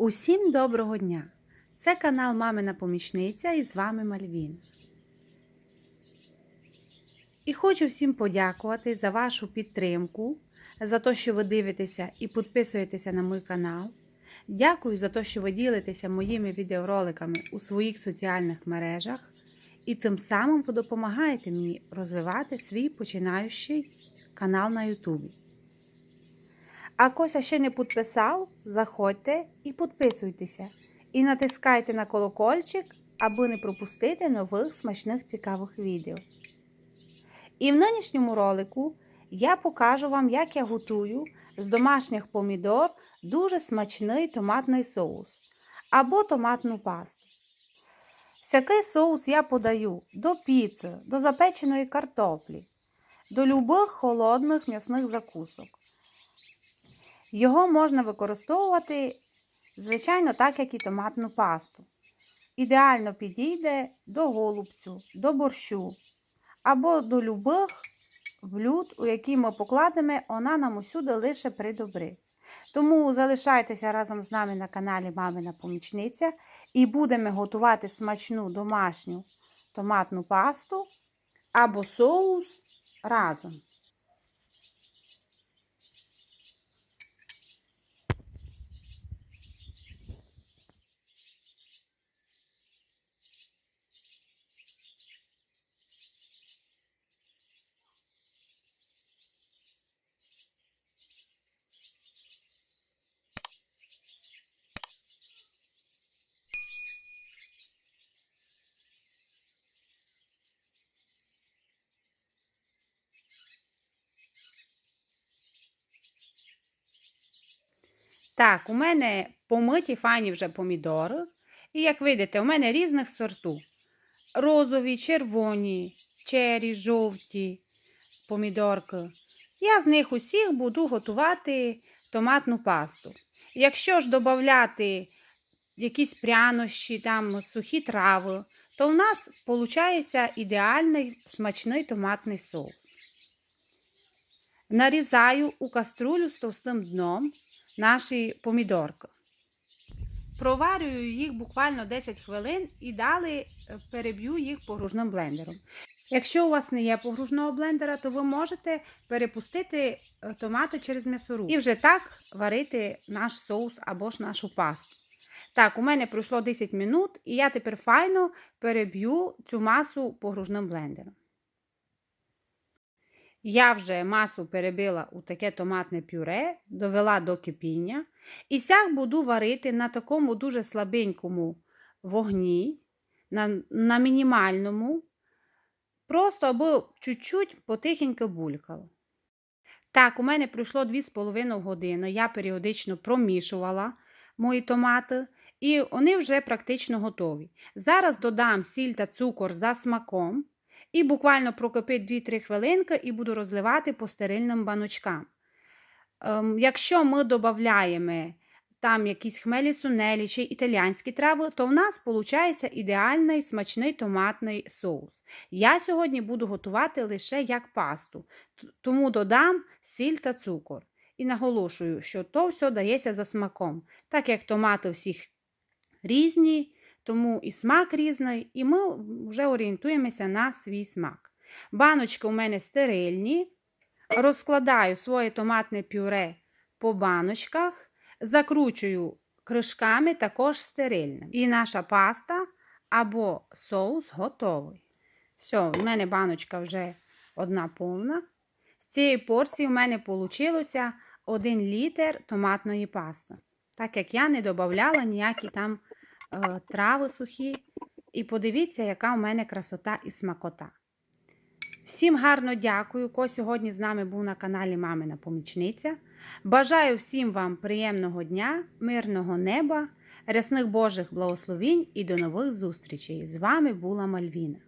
Усім доброго дня! Це канал Мамина Помічниця і з вами Мальвіна. І хочу всім подякувати за вашу підтримку, за те, що ви дивитеся і підписуєтеся на мій канал. Дякую за те, що ви ділитеся моїми відеороликами у своїх соціальних мережах і тим самим допомагаєте мені розвивати свій починаючий канал на Ютубі. А кося ще не підписав, заходьте і підписуйтеся. І натискайте на колокольчик, аби не пропустити нових смачних цікавих відео. І в нинішньому ролику я покажу вам, як я готую з домашніх помідор дуже смачний томатний соус або томатну пасту. Всякий соус я подаю до піци, до запеченої картоплі, до любих холодних м'ясних закусок. Його можна використовувати, звичайно, так, як і томатну пасту. Ідеально підійде до голубцю, до борщу або до любих блюд, у які ми покладемо, вона нам усюди лише придобри. Тому залишайтеся разом з нами на каналі Мамина Помічниця і будемо готувати смачну домашню томатну пасту або соус разом. Так, у мене помиті файні вже помідори. І як видите, у мене різних сорту. Розові, червоні, чері, жовті помідорки. Я з них усіх буду готувати томатну пасту. Якщо ж додати якісь прянощі, там сухі трави, то у нас виходить ідеальний смачний томатний соус. Нарізаю у каструлю з товстим дном наші помідорки. Проварюю їх буквально 10 хвилин і далі переб'ю їх погружним блендером. Якщо у вас не є погружного блендера, то ви можете перепустити томати через м'ясорубку і вже так варити наш соус або ж нашу пасту. Так, у мене пройшло 10 минут, і я тепер файно переб'ю цю масу погружним блендером. Я вже масу перебила у таке томатне пюре, довела до кипіння. І сяк буду варити на такому дуже слабенькому вогні, на, на мінімальному, просто аби чуть-чуть потихенько булькало. Так, у мене пройшло 2,5 години. Я періодично промішувала мої томати, і вони вже практично готові. Зараз додам сіль та цукор за смаком. І буквально прокипить 2-3 хвилинки і буду розливати по стерильним баночкам. Ем, якщо ми додаємо там якісь хмелі сунелі чи італійські трави, то в нас виходить ідеальний смачний томатний соус. Я сьогодні буду готувати лише як пасту, тому додам сіль та цукор. І наголошую, що то все дається за смаком, так як томати всіх різні тому і смак різний, і ми вже орієнтуємося на свій смак. Баночки у мене стерильні. Розкладаю своє томатне пюре по баночках, закручую кришками також стерильним. І наша паста або соус готовий. Все, у мене баночка вже одна повна. З цієї порції у мене вийшло 1 літр томатної пасти. Так як я не додавала ніякі там трави сухі. І подивіться, яка у мене красота і смакота. Всім гарно дякую, хто сьогодні з нами був на каналі Мамина Помічниця. Бажаю всім вам приємного дня, мирного неба, рясних Божих благословінь і до нових зустрічей! З вами була Мальвіна.